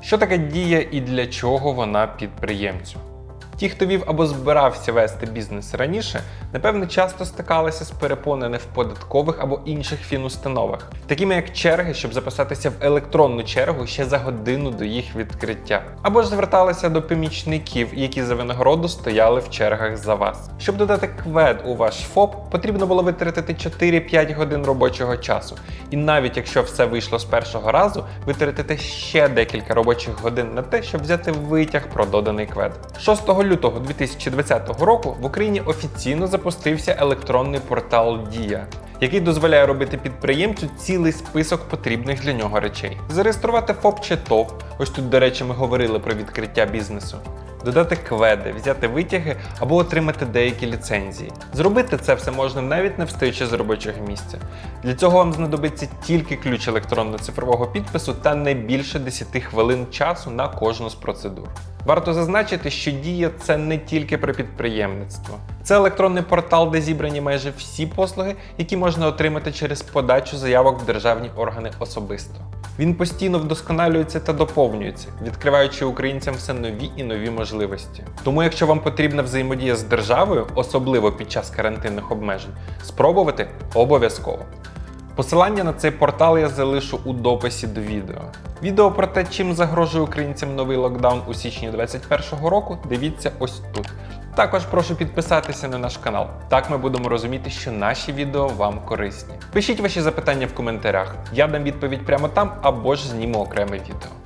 Що таке дія і для чого вона підприємцю? Ті, хто вів або збирався вести бізнес раніше, напевне, часто стикалися з перепонами в податкових або інших фінустановах, такими як черги, щоб записатися в електронну чергу ще за годину до їх відкриття, або ж зверталися до помічників, які за винагороду стояли в чергах за вас. Щоб додати квед у ваш ФОП, потрібно було витратити 4-5 годин робочого часу. І навіть якщо все вийшло з першого разу, витратите ще декілька робочих годин на те, щоб взяти витяг про доданий квед. 6 лютого 2020 року в Україні офіційно запустився електронний портал Дія. Який дозволяє робити підприємцю цілий список потрібних для нього речей. Зареєструвати ФОП чи ТОВ, ось тут, до речі, ми говорили про відкриття бізнесу. Додати кведи, взяти витяги або отримати деякі ліцензії. Зробити це все можна навіть не встаючи з робочого місця. Для цього вам знадобиться тільки ключ електронно-цифрового підпису та не більше 10 хвилин часу на кожну з процедур. Варто зазначити, що дія це не тільки про підприємництво. Це електронний портал, де зібрані майже всі послуги, які можна отримати через подачу заявок в державні органи особисто. Він постійно вдосконалюється та доповнюється, відкриваючи українцям все нові і нові можливості. Тому, якщо вам потрібна взаємодія з державою, особливо під час карантинних обмежень, спробувати обов'язково. Посилання на цей портал я залишу у дописі до відео. Відео про те, чим загрожує українцям новий локдаун у січні 2021 року, дивіться ось тут. Також прошу підписатися на наш канал. Так ми будемо розуміти, що наші відео вам корисні. Пишіть ваші запитання в коментарях. Я дам відповідь прямо там або ж зніму окреме відео.